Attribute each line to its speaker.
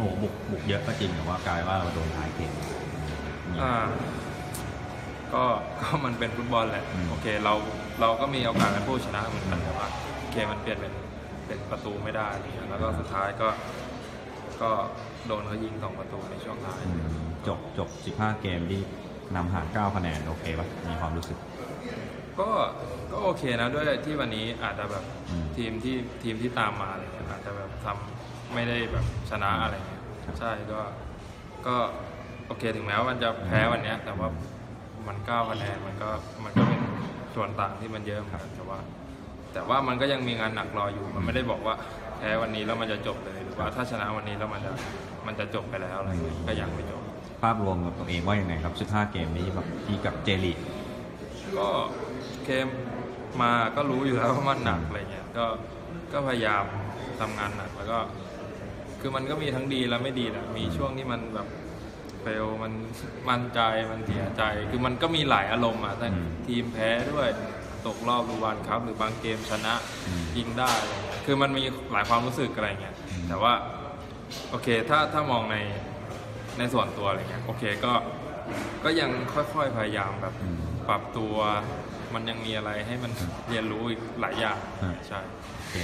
Speaker 1: โอ้โหบุกบุกเยอะก็จริงแต่ว่ากลายว่าเราโดนท้ายเกม
Speaker 2: อ่า ก็ก็มันเป็นฟุตบอลแหละ
Speaker 1: อืม
Speaker 2: โอเค เราเราก็มีโอกาสเป็นผู้ชนะเหมือนกันแต่ว่าเกมมันเปลี่ยนเป็นเป็นประตูไม่ได้อะไรเงี้ยแล้วก็สุดท้ายก็ ก็โดนเขายิงสองประตูในช่วงท้าย
Speaker 1: อืมจบจบ 15 เกมที่นำห่าง9คะแนนโอเคปะมีความรู้สึก
Speaker 2: ก็ก็โอเคนะด้วยที่วันนี้อาจจะแบบ
Speaker 1: อืม
Speaker 2: ทีมที่ทีมที่ตามมาอะไรเงี้ยอาจจะแบบทำ ไม่ได้แบบชนะอะไรเงี้ย
Speaker 1: ครับ
Speaker 2: ใช่ก็ก็โอเคถึงแม้ว่ามันจะแพ้วันเนี้ย แต่ว่ามันเก้าคะแนนมันก็มันก็เป็นส่วนต่างที่มันเยอะเหมือนกันแต่ว่า แต่ว่ามันก็ยังมีงานหนักรออยู่ มันไม่ได้บอกว่าแพ้วันนี้แล้วมันจะจบเลยหรือว่าถ้าชนะวันนี้แล้วมันจะมันจะจบไปแล้วอะไรเงี้ยก็ยังไม่จบ
Speaker 1: ภาพรวมกับตัวเองว่ายังไงครับ15เกมนี้แบบที่กับเจลีก
Speaker 2: ก็เกมมาก็รู้อยู่แล้วว่ามันหนักอะไรเงี้ยก็ก็พยายามทำงานหนักแล้วก็ คือมันก็มีทั้งดีและไม่ดีแหละมีช่วงที่มันแบบเฟลมันมั่นใจมันเสียใจ คือมันก็มีหลายอารมณ์อะแต่
Speaker 1: อืม
Speaker 2: ทีมแพ้ด้วยตกรอบดูวันครับ หรือบางเกมชนะ
Speaker 1: อืม
Speaker 2: ยิงได้อะไรเงี้ยคือมันมีหลายความรู้สึกอะไรเงี้ย
Speaker 1: อืม
Speaker 2: แต่ว่าโอเคถ้าถ้ามองในในส่วนตัวอะไรเงี้ยโอเคก็ก็ยังค่อยๆพยายามแบบ
Speaker 1: อืม
Speaker 2: ปรับตัว มันยังมีอะไรให้มันเรียนรู้อีกหลายอย่าง
Speaker 1: อ่า
Speaker 2: ใช่
Speaker 1: โอเค